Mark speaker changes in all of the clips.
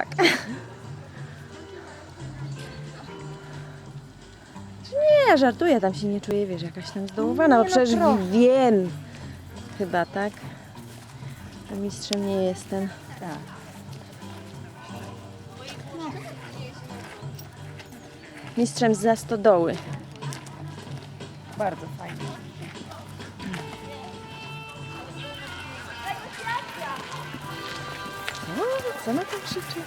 Speaker 1: Tak. Nie, żartuję, tam się nie czuję, wiesz, jakaś tam zdołowana, bo
Speaker 2: no
Speaker 1: przecież wiem. Chyba, tak? Że mistrzem nie jestem.
Speaker 2: Tak.
Speaker 1: Mistrzem za stodoły.
Speaker 2: Bardzo fajnie.
Speaker 1: Co na tam krzyczy?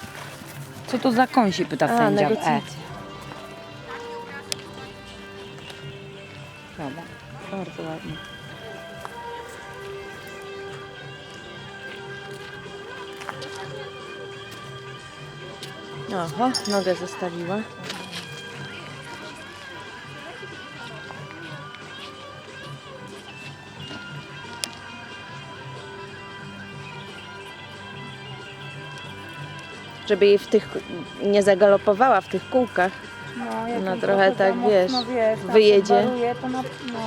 Speaker 2: Co to za koń się pyta
Speaker 1: A,
Speaker 2: sędzia E. Prawda?
Speaker 1: Bardzo ładnie. Oho, nogę zostawiła. Żeby jej w tych nie zagalopowała w tych kółkach.
Speaker 2: No, jak
Speaker 1: No, trochę
Speaker 2: za
Speaker 1: tak,
Speaker 2: mocno,
Speaker 1: wiesz,
Speaker 2: wiesz tam
Speaker 1: wyjedzie.
Speaker 2: podwaruje, To na, no.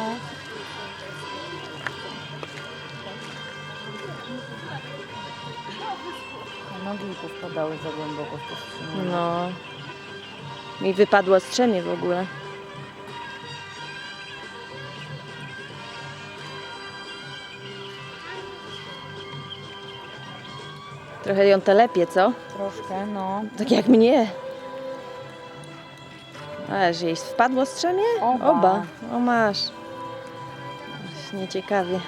Speaker 2: A Nogi tu wpadały za głęboko w.
Speaker 1: No. Mi wypadło strzemie w ogóle. Trochę ją telepie, co?
Speaker 2: Troszkę, no.
Speaker 1: Tak jak mnie. A, że jej wpadło strzemie?
Speaker 2: Oba.
Speaker 1: Oba. O masz. Nieciekawie.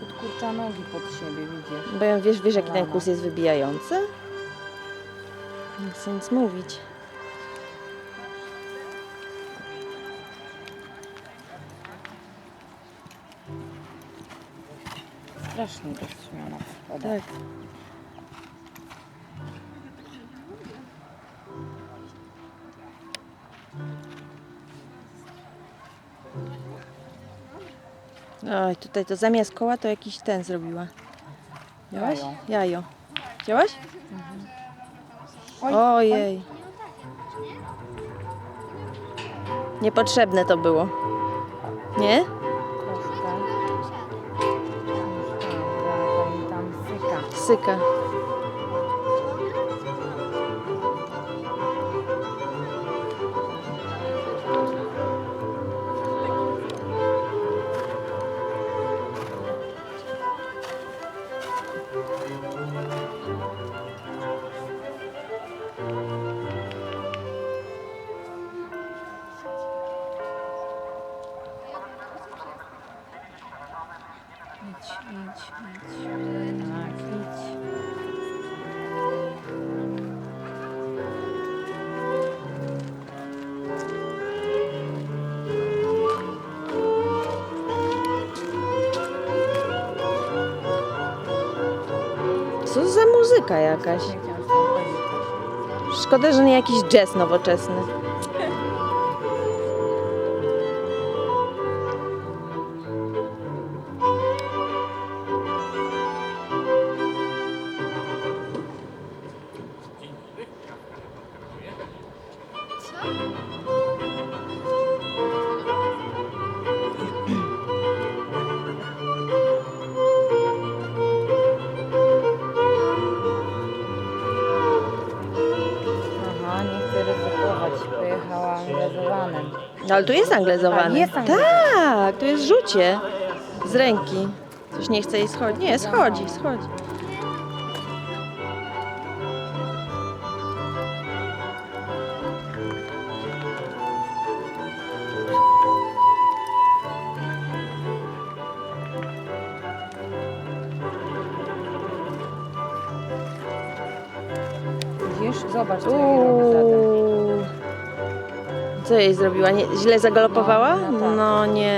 Speaker 2: Podkurcza nogi pod siebie, widzisz.
Speaker 1: Bo ją wiesz, wiesz jaki ten kurs jest wybijający? Nie chcę nic mówić.
Speaker 2: Strasznie powstrzymana wpada.
Speaker 1: Tak. Oj, tutaj to zamiast koła to jakiś ten zrobiła. Widziałaś?
Speaker 2: Jajo.
Speaker 1: Jajo. Widziałaś?
Speaker 2: Oj,
Speaker 1: Ojej. Niepotrzebne to było. Nie? música.
Speaker 2: Idź, idź, idź.
Speaker 1: Co za muzyka jakaś? Szkoda, że nie jakiś jazz nowoczesny. No ale tu jest anglezowany.
Speaker 2: Jest anglezowany.
Speaker 1: Tak, tu jest rzucie z ręki. Coś nie chce jej schodzić. Nie, schodzi, schodzi.
Speaker 2: Widzisz? Zobacz, co jej robi za tym.
Speaker 1: Uuu. Co jej zrobiła? Nie, źle zagalopowała?
Speaker 2: No,
Speaker 1: nie.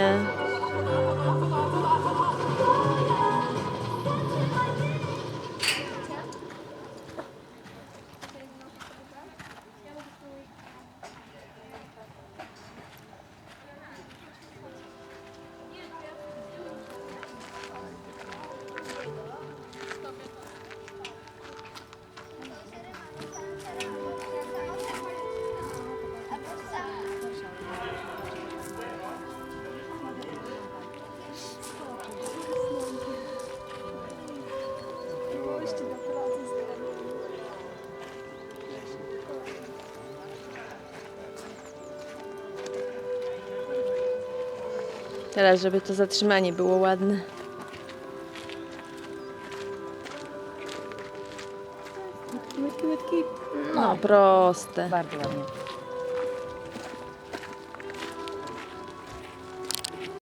Speaker 1: Teraz, żeby to zatrzymanie było ładne.
Speaker 2: Łydki, łydki.
Speaker 1: No, proste.
Speaker 2: Bardzo ładnie.